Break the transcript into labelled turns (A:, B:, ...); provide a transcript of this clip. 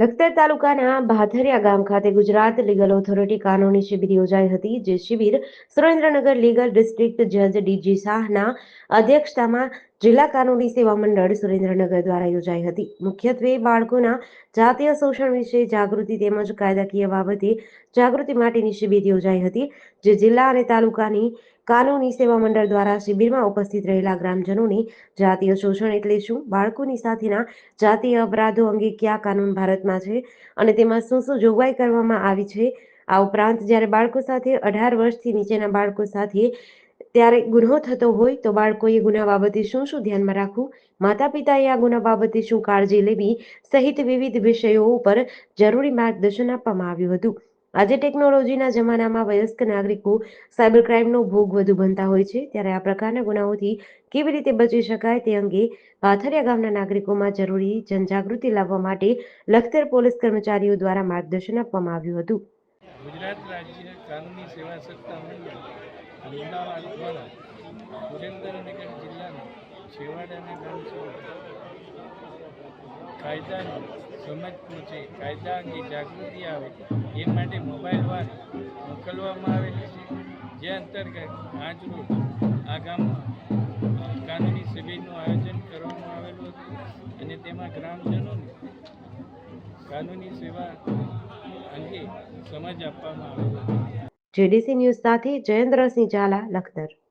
A: લખતર તાલુકાના ભાથરિયા ગામ ખાતે ગુજરાત લીગલ ઓથોરિટી કાનૂની શિબિર યોજાઈ હતી, જે શિબિર સુરેન્દ્રનગર લીગલ ડિસ્ટ્રિક્ટ જજ ડીજી શાહના અધ્યક્ષતામાં જિલ્લા કાનૂની સેવા મંડળ સુરેન્દ્રનગર દ્વારા યોજાઈ હતી. મુખ્યત્વે બાળકોના જાતીય શોષણ વિશે જાગૃતિ તેમજ કાયદાકીય બાબતે જાગૃતિ માટેની શિબિર યોજાઈ હતી, જે જિલ્લા અને તાલુકાની કાનૂની સેવા મંડળ દ્વારા શિબિરમાં ઉપસ્થિત રહેલા ગ્રામજનોને જાતીય શોષણ એટલે શું, બાળકોની સાથેના જાતીય અપરાધો અંગે કયા કાનૂન ભારતમાં છે અને તેમાં શું શું જોગવાઈ કરવામાં આવી છે, આ ઉપરાંત જ્યારે બાળકો સાથે અઢાર વર્ષથી નીચેના બાળકો સાથે ત્યારે ગુનો થતો હોય તો બાળકોએ ગુના બાબતે શું શું ધ્યાનમાં રાખવું? માતા પિતાએ આ ગુના બાબતે શું કાળજી લેવી? સહિત વિવિધ વિષયો ઉપર જરૂરી માર્ગદર્શન આપવામાં આવ્યું હતું. આજે ટેકનોલોજીના જમાનામાં વયસ્ક નાગરિકો સાયબર ક્રાઇમનો ભોગ વધુ બનતા હોય છે. ત્યારે આ પ્રકારના ગુનાઓથી કેવી રીતે બચી શકાય તે અંગે પાથરિયા ગામના નાગરિકોમાં જરૂરી જનજાગૃતિ લાવવા માટે લખતર પોલીસ કર્મચારીઓ દ્વારા માર્ગદર્શન આપવામાં આવ્યું હતું.
B: ગુજરાત રાજ્ય કાનૂની સેવા સત્તા મંડળ અમદાવાદ દ્વારા સુરેન્દ્રનગર જિલ્લાના છેવાડાના ગામ સુધી કાયદાની સમજ પહોંચે. કાયદા અંગે જાગૃતિ આવે એ માટે મોબાઈલ વાર મોકલવામાં આવેલી છે. જે અંતર્ગત આજરોજ આ ગામમાં કાનૂની શિબિરનું આયોજન કરવામાં આવેલું હતું અને તેમાં ગ્રામજનોને કાનૂની સેવા સમજ આપવામાં આવે છે
A: જેડીસી ન્યૂઝ સાથે જયેન્દ્રસિંહ ઝાલા લખતર